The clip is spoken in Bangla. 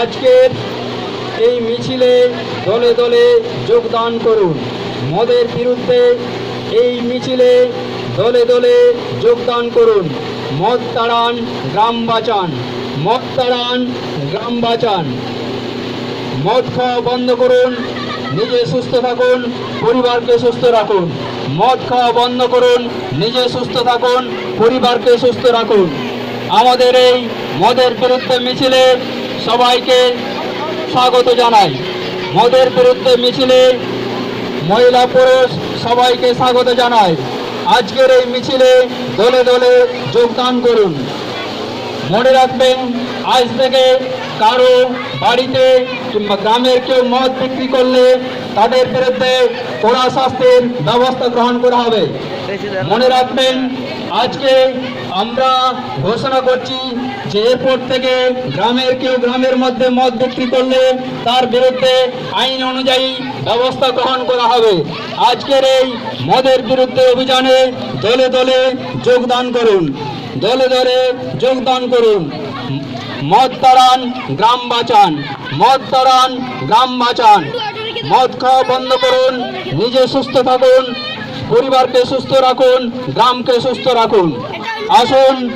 আজকের এই মিছিলে দলে দলে যোগদান করুন। মদের বিরুদ্ধে এই মিছিলে দলে দলে যোগদান করুন। মদ তাড়ান, গ্রাম বাঁচান। মদ তাড়ান, গ্রাম বাঁচান। মদ খাওয়া বন্ধ করুন, নিজে সুস্থ থাকুন, পরিবারকে সুস্থ রাখুন। মদ খাওয়া বন্ধ করুন, নিজে সুস্থ থাকুন, পরিবারকে সুস্থ রাখুন। আমাদের এই মদের বিরুদ্ধে মিছিলে সবাইকে স্বাগত জানাই। মদের বিরুদ্ধে মিছিলে মহিলা পুরুষ সবাইকে স্বাগত জানাই। আজকের এই মিছিলে দলে দলে যোগদান করুন। মনে রাখবেন, আজ থেকে কারও বাড়িতে কিংবা গ্রামের কেউ মদ বিক্রি করলে তাদের বিরুদ্ধে কড়া শাস্তির ব্যবস্থা গ্রহণ করা হবে। মনে রাখবেন, আজকে আমরা ঘোষণা করছি যে এরপর থেকে গ্রামের কেউ গ্রামের মধ্যে মদ বিক্রি করলে তার বিরুদ্ধে আইন অনুযায়ী ব্যবস্থা গ্রহণ করা হবে। আজকের এই মদের বিরুদ্ধে অভিযানে দলে দলে যোগদান করুন। দলে দলে যোগদান করুন। মদ তাড়ান, গ্রাম বাঁচান। মদ তাড়ান, গ্রাম বাঁচান। মদ খাওয়া বন্ধ করুন, নিজে সুস্থ থাকুন, পরিবারকে সুস্থ রাখুন, গ্রামকে সুস্থ রাখুন। আসুন